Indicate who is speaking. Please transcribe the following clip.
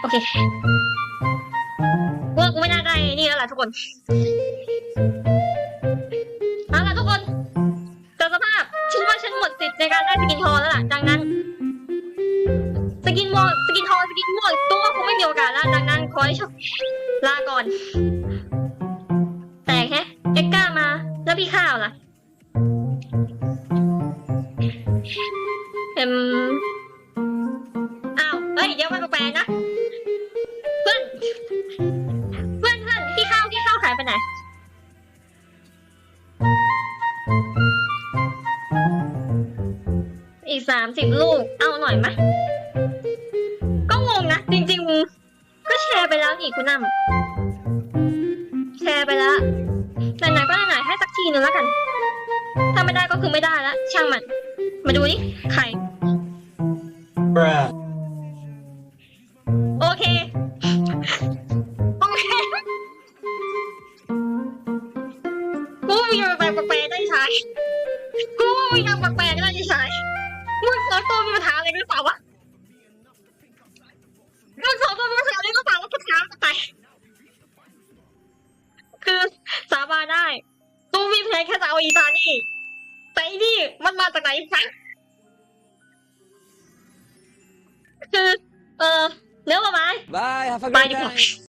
Speaker 1: โอเคว่ากูไม่น่าได้นี่แล้วล่ะทุกคนเอาล่ะทุกคนเจอสภาพฉันว่าฉันหมดสิทธิ์ในการได้สกินทองแล้วล่ะดังนั้น สกินมอสกินทองสกินม่วงตัวคงไม่มีโอกาสแล้วดังนั้นขอให้โชคลาก่อน แต่แฮะเอ็กก้ามา แล้วพี่ข้าวล่ะเอ็ม เฮ้ยเดี๋ยวมันแปลกๆนะ เพื่อน เพื่อนเพื่อนพี่ข้าวพี่ข้าวหายไปไหน อีกสามสิบลูก เอาหน่อยไหมก็งงนะ จริง ๆ ก็แชร์ไปแล้วนี่คุณน้ำแชร์ไปแล้วไหนๆก็ไหนๆให้สักทีนึงแล้วกัน ถ้าไม่ได้ก็คือไม่ได้ล้วช่างมัน มาดูนี่ใคร
Speaker 2: Bruh.
Speaker 1: กๆได้ใช้กูมีอะไรแปลกๆได้ใช้มึงสองตัวมีปัญหาอะไรกันหรือเปล่าวะมึงสองตัวมีปัญหาอะไรก็เปล่าว่าปัญหาไป คือสาบานได้กูมีแผนแค่จะเอาอีตานี่ แต่อีนี่มันมาจากไหนฟังคือ เออเนื้อมาไหม
Speaker 3: Bye, have a
Speaker 1: Bye,
Speaker 3: great
Speaker 1: Nico.
Speaker 3: time.